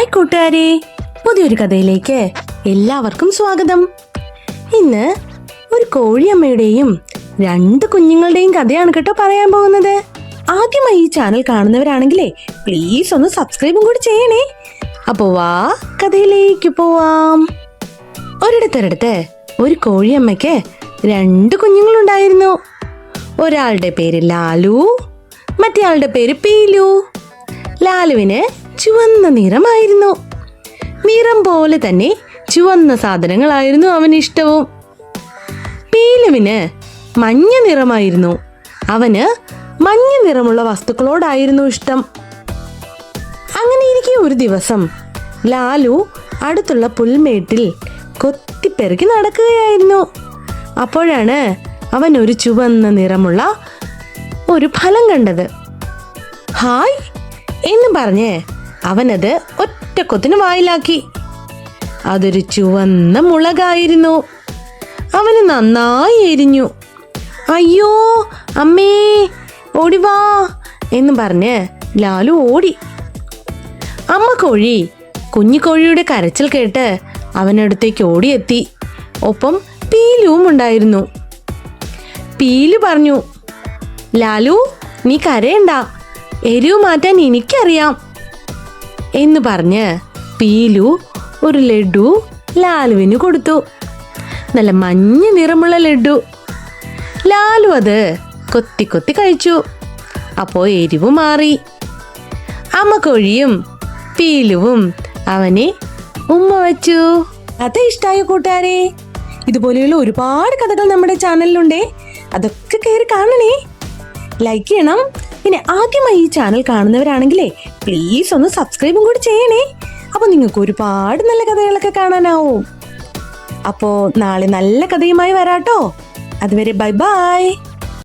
Hi കൂട്ടുകാരെ. പുതിയൊരു കഥയിലേക്ക് എല്ലാവർക്കും സ്വാഗതം. ഇന്ന് ഒരു കോഴിയമ്മയുടെയും രണ്ട് കുഞ്ഞുങ്ങളുടെയും കഥയാണ് കേട്ടോ പറയാൻ പോകുന്നത്. ആദ്യമായി ഈ ചാനൽ കാണുന്നവരാണെങ്കിലേ പ്ലീസ് ഒന്ന് സബ്സ്ക്രൈബും കൂടി ചെയ്യണേ. അപ്പോ വാ കഥയിലേക്ക് പോവാം. ഒരിടത്തൊരിടത്ത് ഒരു കോഴിയമ്മയ്ക്ക് രണ്ട് കുഞ്ഞുങ്ങളുണ്ടായിരുന്നു. ഒരാളുടെ പേര് ലാലു മറ്റേയാളുടെ പേര് പീലു. ലാലുവിന് ചുവന്ന നിറമായിരുന്നു. നിറം പോലെ തന്നെ ചുവന്ന സാധനങ്ങളായിരുന്നു അവന് ഇഷ്ടവും. പീലുവിന് മഞ്ഞ നിറമായിരുന്നു. അവന് മഞ്ഞ നിറമുള്ള വസ്തുക്കളോടായിരുന്നു ഇഷ്ടം. അങ്ങനെ ഇരിക്കെ ഒരു ദിവസം ലാലു അടുത്തുള്ള പുൽമേട്ടിൽ കൊത്തിപ്പെറുക്കി നടക്കുകയായിരുന്നു. അപ്പോഴാണ് അവൻ ഒരു ചുവന്ന നിറമുള്ള ഒരു ഫലം കണ്ടത്. ഹായ് എന്ന് പറഞ്ഞ് അവനത് ഒറ്റക്കൊത്തിന് വായിലാക്കി. അതൊരു ചുവന്ന മുളകായിരുന്നു. അവന് നന്നായി എരിഞ്ഞു. അയ്യോ അമ്മേ ഓടിവാ എന്ന് പറഞ്ഞ് ലാലു ഓടി. അമ്മ കോഴി കുഞ്ഞിക്കോഴിയുടെ കരച്ചിൽ കേട്ട് അവനടുത്തേക്ക് ഓടിയെത്തി. ഒപ്പം പീലുവും ഉണ്ടായിരുന്നു. പീലു പറഞ്ഞു ലാലു നീ കരയണ്ട. എരിവ് മാറ്റാൻ എനിക്കറിയാം. എന്ന് പറഞ്ഞ് പീലു ഒരു ലഡു ലാലുവിന് കൊടുത്തു. നല്ല മഞ്ഞ നിറമുള്ള ലഡു. ലാലു അത് കൊത്തി കൊത്തി കഴിച്ചു. അപ്പോൾ എരിവ് മാറി. അമ്മ കോഴിയും പീലുവും അവനെ ഉമ്മ വച്ചു. കഥ ഇഷ്ടായ കൂട്ടുകാരെ? ഇതുപോലെയുള്ള ഒരുപാട് കഥകൾ നമ്മുടെ ചാനലിലുണ്ടേ. അതൊക്കെ കയറി കാണണേ. ലൈക്ക് ചെയ്യണം. പിന്നെ ആദ്യമായി ഈ ചാനൽ കാണുന്നവരാണെങ്കിലേ പ്ലീസ് ഒന്ന് സബ്സ്ക്രൈബും കൂടി ചെയ്യണേ. അപ്പൊ നിങ്ങൾക്ക് ഒരുപാട് നല്ല കഥകളൊക്കെ കാണാനാവും. അപ്പോ നാളെ നല്ല കഥയുമായി വരാട്ടോ. അതുവരെ ബൈ ബൈ.